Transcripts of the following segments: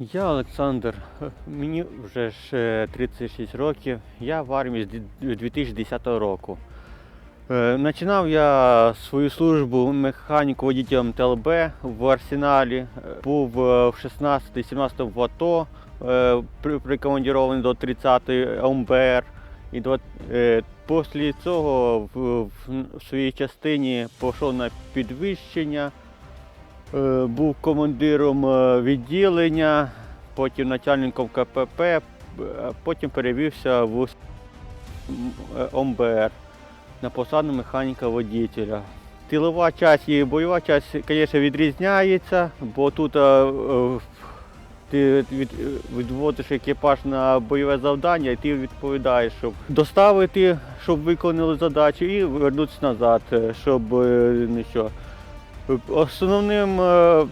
Я Олександр, мені вже ж е, 36 років. Я в армії з 2010 року. Е, Починав я свою службу механіку водітелем ТЛБ в арсеналі. Е, Був е, в 16-17 в АТО, прикомандірований до 30-ї ОМБР. І після цього в своїй частині пішов на підвищення. Е, був командиром е, відділення, потім начальником КПП, е, потім перевівся в ОМБР на посаду механіка водителя. Тилова часть і бойова часть, звісно, відрізняється, бо тут ти від, відводиш екіпаж на бойове завдання і ти відповідаєш, щоб доставити, щоб виконали задачу, і вернутися назад, щоб е, ну. Основним е,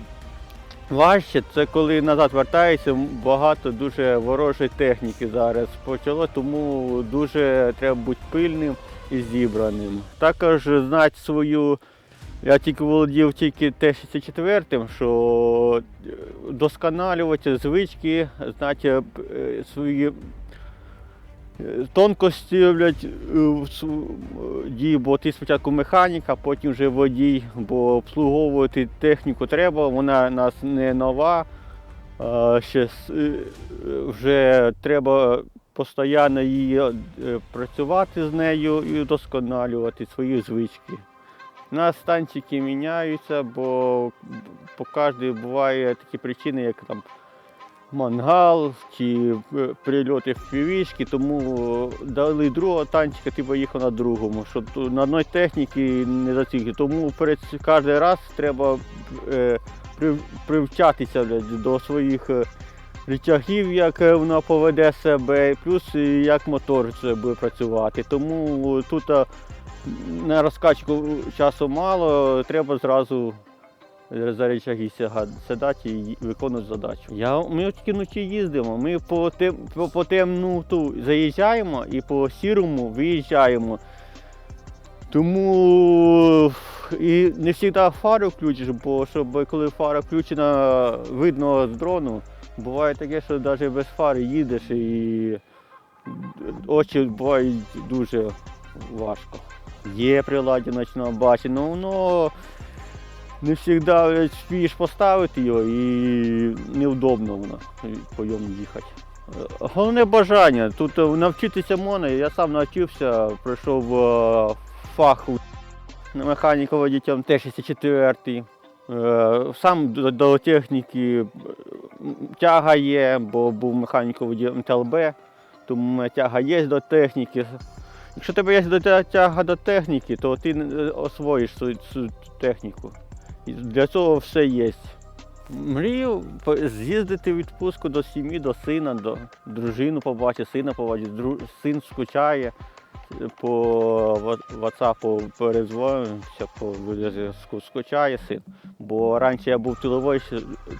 важче це коли назад вертаєшся, багато дуже ворожої техніки зараз почало, тому дуже треба бути пильним і зібраним. Також знати свою, я тільки володів тільки Т-64, що е, досконалювати звички, знати е, свої тонкості блядь, е, е, дії, бо ти спочатку механік, а потім вже водій, бо обслуговувати техніку треба, вона нас не нова. Ще е, вже треба постійно її працювати з нею і вдосконалювати свої звички. У нас станції міняються, бо по кожній буває такі причини, як там мангал чи е, прильоти в півішки, тому е, дали другого танчика, ти поїхав на другому, щоб на одній техніці не зацікли. Тому перед кожен раз треба е, прив- привчатися до своїх е, як вона поведе себе, плюс як мотор буде працювати. Тому тут на розкачку часу мало, треба зразу за речаги сідати і виконувати задачу. Я, ми тільки вночі їздимо, ми по, тем, по, по темнуту заїжджаємо і по сірому виїжджаємо. Тому і не завжди фару включиш, бо щоб коли фара включена, видно з дрону. Буває таке, що навіть без фари їдеш і очі бувають дуже важко. Є приладдя ночного бачення, але воно не завжди вспієш поставити його і невдобно воно по ньому їхати. Е, Головне бажання. Тут е, навчитися можна. Я сам навчився, пройшов е, фах механіку водітелем Т-64. Е, Сам до, техніки тяга є, бо був механіком водієм ТЛБ, тому тяга є до техніки. Якщо тебе є тяга до техніки, то ти освоїш цю техніку. Для цього все є. Мрію з'їздити в відпустку до сім'ї, до сина, до дружину побачити, сина побачити. Дру... Син скучає по WhatsApp перезвонимося, по зв'язку скучає син. Бо раніше я був тилової,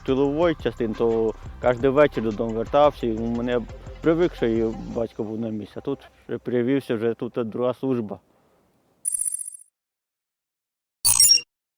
тилової частини, то кожен вечір додому вертався, і мене привик, що і батько був на місці. А тут привівся, вже тут друга служба.